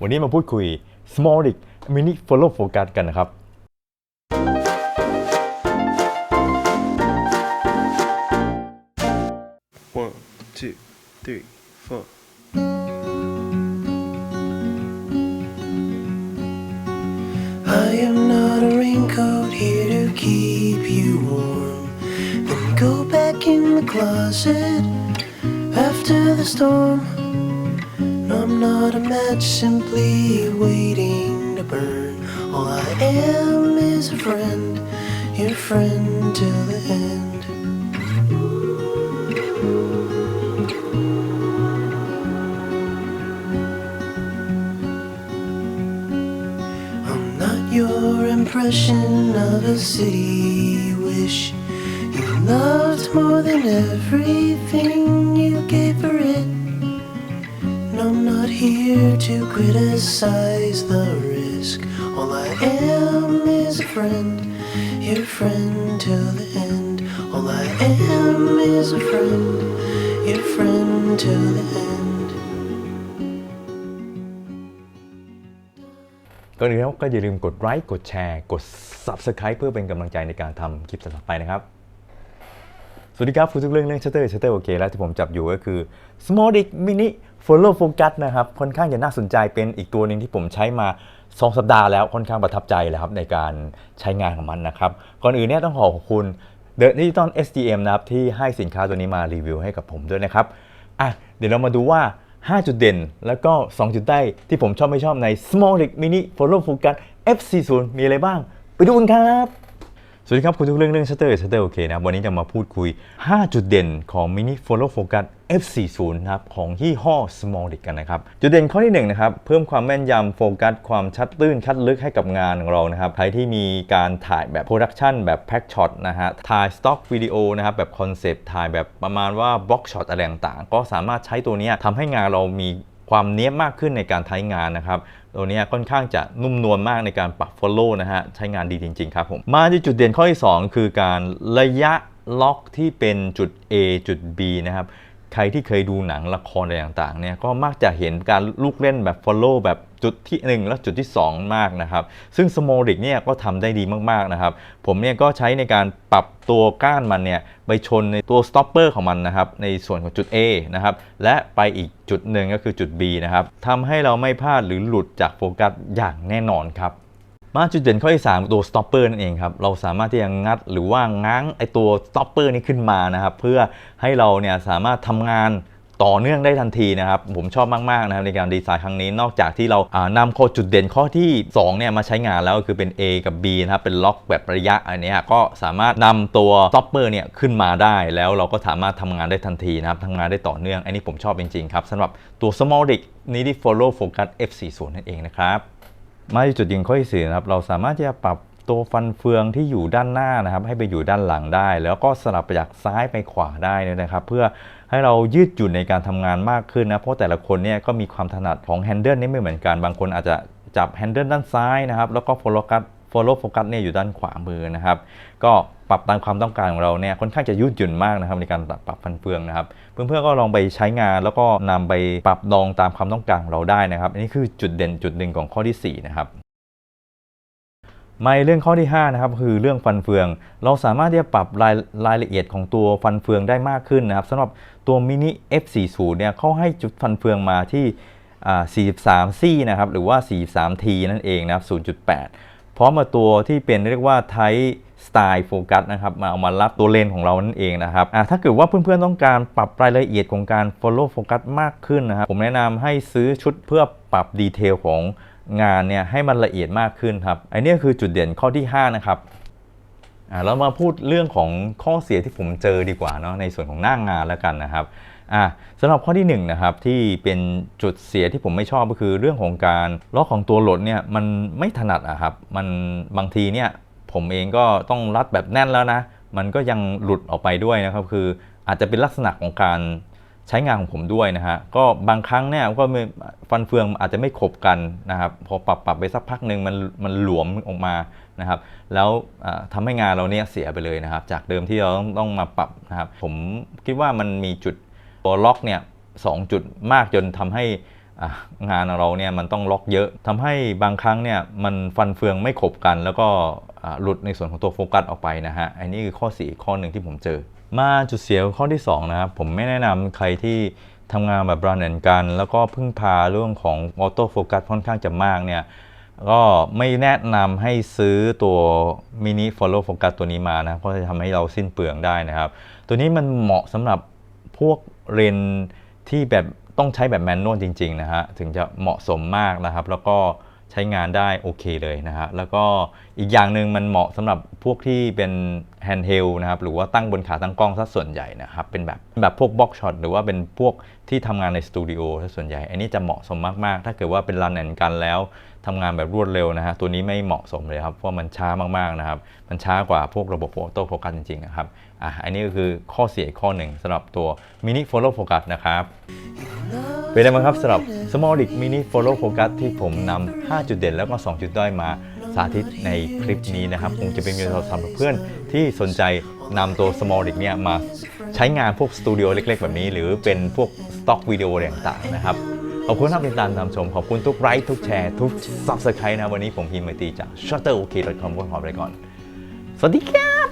วันนี้มาพูดคุย Small Rig Mini Follow Focus กันนะครับ1 2 3 4 not a match simply waiting to burn. All I am is a friend, your friend till the end. I'm not your impression of a city wish. You loved more than everything you gave for it. I'm not here to criticize the risk. All I am is a friend, your friend till the end. All I am is a friend, your friend till the end. ก่อนอื่นแล้วก็อย่าลืมกดไลค์กดแชร์กด Subscribe เพื่อเป็นกำลังใจในการทำคลิปต่อไปนะครับ สวัสดีครับคุยทุกเรื่องเรื่องชัตเตอร์ชัตเตอร์โอเคและที่ผมจับอยู่ก็คือ Small Dick Mini Follow Focus นะครับค่อนข้างจะน่าสนใจเป็นอีกตัวหนึ่งที่ผมใช้มา 2 สัปดาห์แล้วค่อนข้างประทับใจเลยครับในการใช้งานของมันนะครับก่อนอื่นเนี่ยต้องขอขอบคุณ The Digital SDM นะครับที่ให้สินค้าตัวนี้มารีวิวให้กับผมด้วยนะครับอะเดี๋ยวเรามาดูว่า 5 จุดเด่น แล้วก็ 2 จุดได้ที่ผมชอบไม่ชอบใน Smallic Mini Follow Focus F40 มีอะไรบ้าง ไปดูกันครับ สวัสดีครับ คุณทุกเรื่องเรื่องชัตเตอร์ชัตเตอร์โอเคนะวันนี้จะมาพูดคุย 5 จุดเด่นของ Mini Follow Focus F40 นะครับของยี่ห้อ Smallic กันนะครับ จุดเด่นข้อที่1นะครับเพิ่มความแม่นยำโฟกัส ความชัดตื้นคัดลึกให้กับงานของเรานะครับใครที่มีการถ่ายแบบโปรดักชันแบบแพ็กช็อตนะฮะถ่ายสต็อกวิดีโอนะครับแบบคอนเซปต์ถ่ายแบบประมาณว่าบล็อกช็อตอะไรต่างๆ ก็สามารถใช้ตัวนี้ทำให้งานเรามีความเนี้ยบมากขึ้นในการใช้งานนะครับ ตัวนี้ค่อนข้างจะนุ่มนวลมากในการปรับ Follow นะฮะ ใช้งานดีจริง ๆ ครับผม มาที่จุดเด่นข้อที่ 2 คือการระยะล็อกที่เป็นจุด A จุด B นะครับ ใครที่เคยดูหนังละครอะไรต่างๆเนี่ยก็มักจะเห็นการลูกเล่นแบบ Follow แบบจุดที่ 1 และจุดที่ 2 มากนะครับ ซึ่ง s m o l i c เนี่ยก็ทำได้ดีมากๆนะครับ ผมเนี่ยก็ใช้ในการปรับตัวก้านมันเนี่ยไปชนในตัว stopper ของมันนะครับ ในส่วนของจุด A นะครับ และไปอีกจุดหนึ่งก็คือจุด B นะครับทำให้เราไม่พลาดหรือหลุดจากโฟกัสอย่างแน่นอนครับ มาจุดเด่นข้อที่3ตัว stopper นั่นเองครับเราสามารถที่จะงัดหรือว่าง้างไอตัว stopper นี้ขึ้นมานะครับเพื่อให้เราเนี่ยสามารถทำงานต่อเนื่องได้ทันทีนะครับ ผมชอบมากๆนะครับในการดีไซน์ครั้งนี้นอกจากที่เราานำข้อจุดเด่นข้อที่2เนี่ยมาใช้งานแล้วก็คือเป็น A กับ B นะครับเป็นล็อกแบบระยะอันนี้ก็สามารถนำตัว stopper เนี่ยขึ้นมาได้ แล้วเราก็สามารถทำงานได้ทันทีนะครับทำงานได้ต่อเนื่อง อันนี้ผมชอบจริงๆครับสำหรับตัว Smallic Needy Follow Focus F40 นั่นเองนะครับ มาที่จุดยิงข้อที่สี่นะครับเราสามารถที่จะปรับตัวฟันเฟืองที่อยู่ด้านหน้านะครับ ให้ไปอยู่ด้านหลังได้ แล้วก็สลับจากซ้ายไปขวาได้นะครับ เพื่อให้เรายืดหยุ่นในการทำงานมากขึ้นนะเพราะแต่ละคนเนี่ยก็มีความถนัดของแฮนเดิลนี่ไม่เหมือนกันบางคนอาจจะจับแฮนเดิลด้านซ้ายนะครับแล้วก็โฟลกัสโฟล์โฟกัสเนี่ยอยู่ด้านขวามือนะครับ ก็ ปรับตามความต้องการของเราเนี่ยค่อนข้างจะยืดหยุ่นมากนะครับในการปรับฟันเฟืองนะครับ เพื่อนๆก็ลองไปใช้งานแล้วก็นำไปปรับดองตามความต้องการของเราได้นะครับอันนี้คือจุดเด่นจุดหนึ่งของข้อที่4นะครับมาเรื่องข้อที่5นะครับคือเรื่องฟันเฟือง เราสามารถที่จะปรับรายรายละเอียดของตัวฟันเฟืองได้มากขึ้นนะครับสำหรับตัวมินิ F40 เนี่ยเขาให้จุดฟันเฟืองมาที่อ่า43 C นะครับหรือว่า 43 T นั่นเองนะครับ0.8 พร้อมมาตัวที่เป็นเรียกว่าไท สไตล์โฟกัสนะครับมาเอามารับตัวเลนของเรานั่นเองนะครับอะถ้าเกิดว่าเพื่อนๆต้องการปรับรายละเอียดของการ follow focus มากขึ้นนะครับผมแนะนำให้ซื้อชุดเพื่อปรับดีเทลของงานเนี่ยให้มันละเอียดมากขึ้นครับไอันนี้คือจุดเด่นข้อที่ 5 นะครับอ่าเรามาพูดเรื่องของข้อเสียที่ผมเจอดีกว่าเนาะในส่วนของหน้างงานแล้วกันนะครับอ่าสำหรับข้อที่1นงนะครับที่เป็นจุดเสียที่ผมไม่ชอบก็คือเรื่องของการล็อกของตัวรถเนี่ยมันไม่ถนัดอะครับมันบางทีเนี่ย ผมเองก็ต้องรัดแบบแน่นแล้วนะ มันก็ยังหลุดออกไปด้วยนะครับ คืออาจจะเป็นลักษณะของการใช้งานของผมด้วยนะฮะ ก็บางครั้งเนี่ยก็ฟันเฟืองอาจจะไม่ขบกันนะครับ พอปรับปรับไปสักพักหนึ่งมันมันหลวมออกมานะครับ แล้วอ่าทำให้งานเราเนี่ยเสียไปเลยนะครับ จากเดิมที่เราต้องต้องมาปรับนะครับ ผมคิดว่ามันมีจุดตัวล็อกเนี่ยสองจุดมากจนทำให้ งานเราเนี่ยมันต้องล็อกเยอะทำให้บางครั้งเนี่ยมันฟันเฟืองไม่ขบกัน แล้วก็หลุดในส่วนของตัวโฟกัสออกไปนะฮะอันนี้คือข้อ4ีข้อหนึ่งที่ผมเจอ มาจุดเสียข้อที่2นะครับผมไม่แนะนำใครที่ทำงานแบบรันแอนกัน แล้วก็พึ่งพาเรื่องของออโต้โฟกัสค่อนข้างจะมากเนี่ยก็ไม่แนะนำให้ซื้อตัวมินิ follow focus ตัวนี้มานะ เพราะจะทำให้เราสิ้นเปลืองได้นะครับ ตัวนี้มันเหมาะสำหรับพวกเรนที่แบบ ต้องใช้แบบแมนนวลจริงๆนะฮะถึงจะเหมาะสมมากนะครับ แล้วก็ใช้งานได้โอเคเลยนะฮะแล้วก็อีกอย่างหนึ่งมันเหมาะสำหรับพวกที่เป็นแฮนด์เฮลนะครับหรือว่าตั้งบนขาตั้งกล้องซะส่วนใหญ่นะครับเป็นแบบแบบพวกบ็อกช็อตหรือว่าเป็นพวกที่ทำงานในสตูดิโอซะส่วนใหญ่ อันนี้จะเหมาะสมมากๆ ถ้าเกิดว่าเป็นรันแอนกันแล้ว ทำงานแบบรวดเร็วนะฮะตัวนี้ไม่เหมาะสมเลยครับเพราะมันช้ามากๆนะครับมันช้ากว่าพวกระบบออโต้โฟกัสจริงๆนะครับอะอันนี้ก็คือข้อเสียข้อหนึ่งสำหรับตัวมินิ follow focus นะครับเป็นไงบ้างครับสำหรับ Small Mini Follow Focus ที่ผมนำ5จุดเด่นแล้วก็ 2 จุดด้อยมาสาธิตในคลิปนี้นะครับคงจะเป็นประโยชน์สำหรับเพื่อนที่สนใจนำตัว Small เนี่ยมาใช้งานพวกสตูดิโอเล็กๆ แบบนี้ หรือเป็นพวกสต็อกวิดีโออะไรต่างๆนะครับ ขอบคุณที่ติดตามตามชม ขอบคุณทุกไลค์ทุกแชร์ ทุกซับสไครต์นะวันนี้ผมพิมพ์มาตีจาก shutterok.com ก็ขอไปก่อน สวัสดีครับ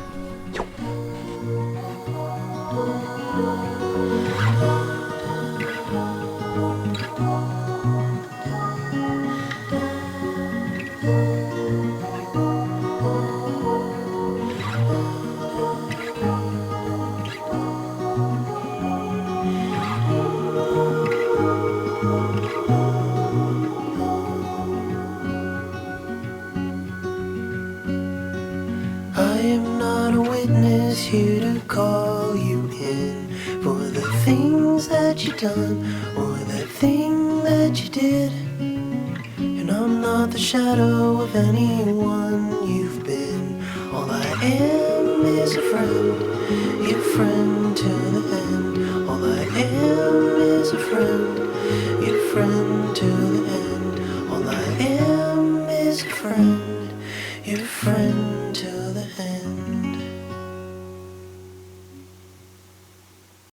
done or the thing that you did. And I'm not the shadow of anyone you've been. All I am is a friend, your friend to the end. All I am is a friend, your friend